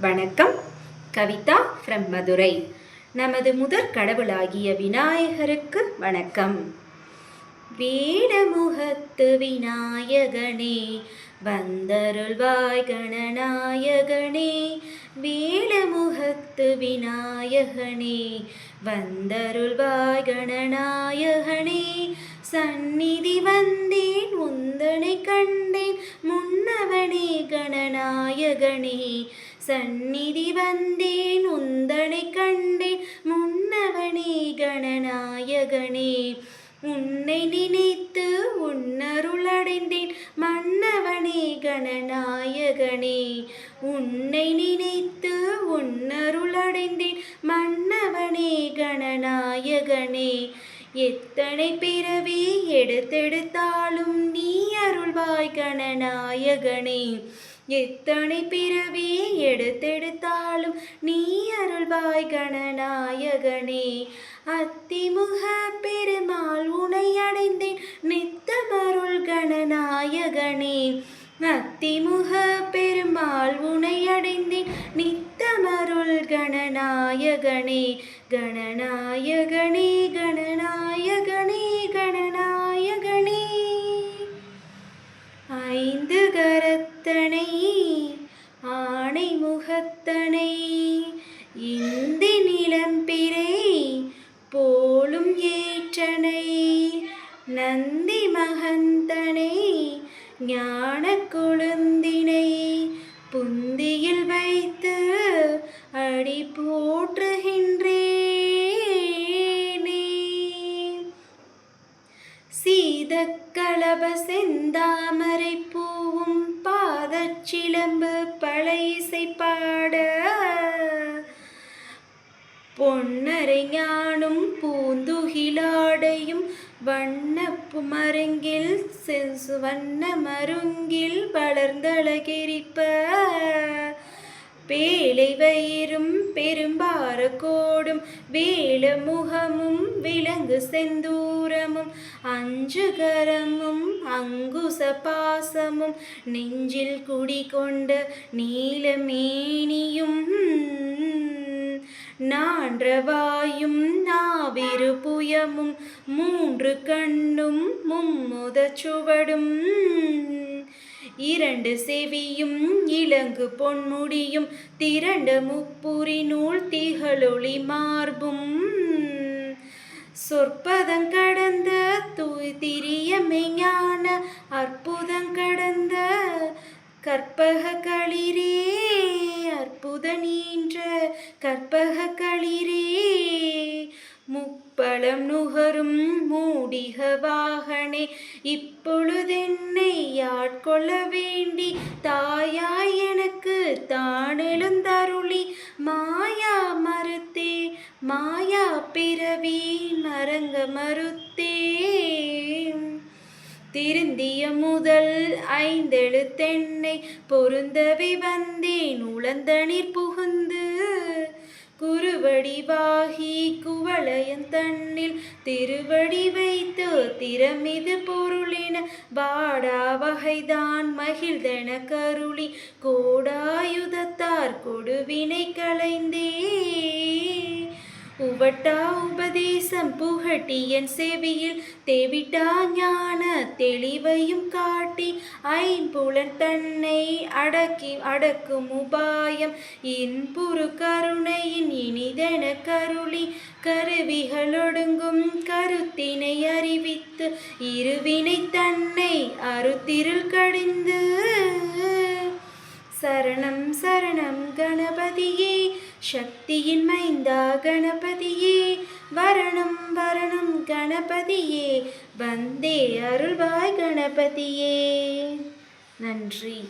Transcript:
வணக்கம். கவிதா ஃப்ரம் மதுரை. நமது முதற் கடவுளாகிய விநாயகருக்கு வணக்கம். வேடமுகத்து விநாயகனே வந்தருள்வாய் கணநாயகனே வேடமுகத்து விநாயகனே வந்தருள்வாய் கணநாயகனே சந்நிதி வந்தேன் உந்தனை கண்டேன் முன்னவனே கணநாயகனே சந்நிதி வந்தேன் உந்தனை கண்டேன் முன்னவனே கணநாயகனே உன்னை நினைத்து உன்னருளடைந்தேன் மன்னவனே கணநாயகனே உன்னை நினைத்து உன்னருளடைந்தேன் மன்னவனே கணநாயகனே எத்தனை பிறவி எடுத்தெடுத்தாலும் நீ அருள்வாய் கணநாயகனே எத்தனை பிறவி எடுத்தெடுத்தாலும் நீ அருள்வாய் கணநாயகனே. அத்திமுக பெருமாள் உனை அடைந்தேன் நித்தமருள் கணநாயகனே. அத்திமுக பெருமாள் உனை அடைந்தேன் நித்தமருள் கணநாயகனே. கணநாயகனே கணநாய ஞான கொழுந்தினை புந்தியில் வைத்து அடி போற்றுகின்றேனே. சீதக்கலப செந்தாமரை பூவும் பாதச்சிலம்பு பழையிசை பாட பொன்னரை ஞான வண்ணப்பு மருங்கில் செசு வண்ண மருங்கில் வளர்ந்தழகிரிப்ப. பேழை வயிறும் பெரும்பார கோடும் வேல முகமும் விலங்கு செந்தூரமும் அஞ்சுகரமும் அங்குச பாசமும் நெஞ்சில் குடிகொண்ட நீலமேனியும் நான்றவாயும் புயமும் மூன்று கண்ணும் மும்முத சுவடும். இரண்டு செவியும் இலங்கு பொன்முடியும் திரண்ட முப்புரி நூல் திகழொளி மார்பும். சொற்பதம் கடந்த தூய்திரிய மெய்ஞான அற்புதம் கடந்த கற்பக முப்பழம் நுகரும் மூடிக வாகனே இப்பொழுதென்னை ஆட்கொள்ள வேண்டி தாயாய் எனக்கு தானெழுந்தருளி மாயா மறுத்தே மாயா பிறவி மறங்க மறுத்தே. திருந்திய முதல் ஐந்தெழுத்தென்னை பொருந்தவி வந்தேன் உளந்தனிர் திருவடிவாகி குவளையன் தன்னில் திருவடி வைத்து திறமிது பொருளின வாடா வகைதான் மகிழ்தன கருளி கோடாயுதத்தார் கொடுவினை களைந்தே உவட்டா உபதேசம் புகட்டி என் செவியில் தேவிட்டா ஞான தெளிவையும் காட்டி ஐம்புலன் தன்னை அடக்கி அடக்கும் உபாயம். இன்புறு கருணையின் இனிதென கருளி கருவிகளொடுங்கும் கருத்தினை அறிவித்து இருவினை தன்னை அருத்திருள் கடிந்து. சரணம் சரணம் கணபதியே. சக்தியின் மைந்தா கணபதியே வரணும் வரணும் கணபதியே வந்தே அருள்வாய் கணபதியே. நன்றி.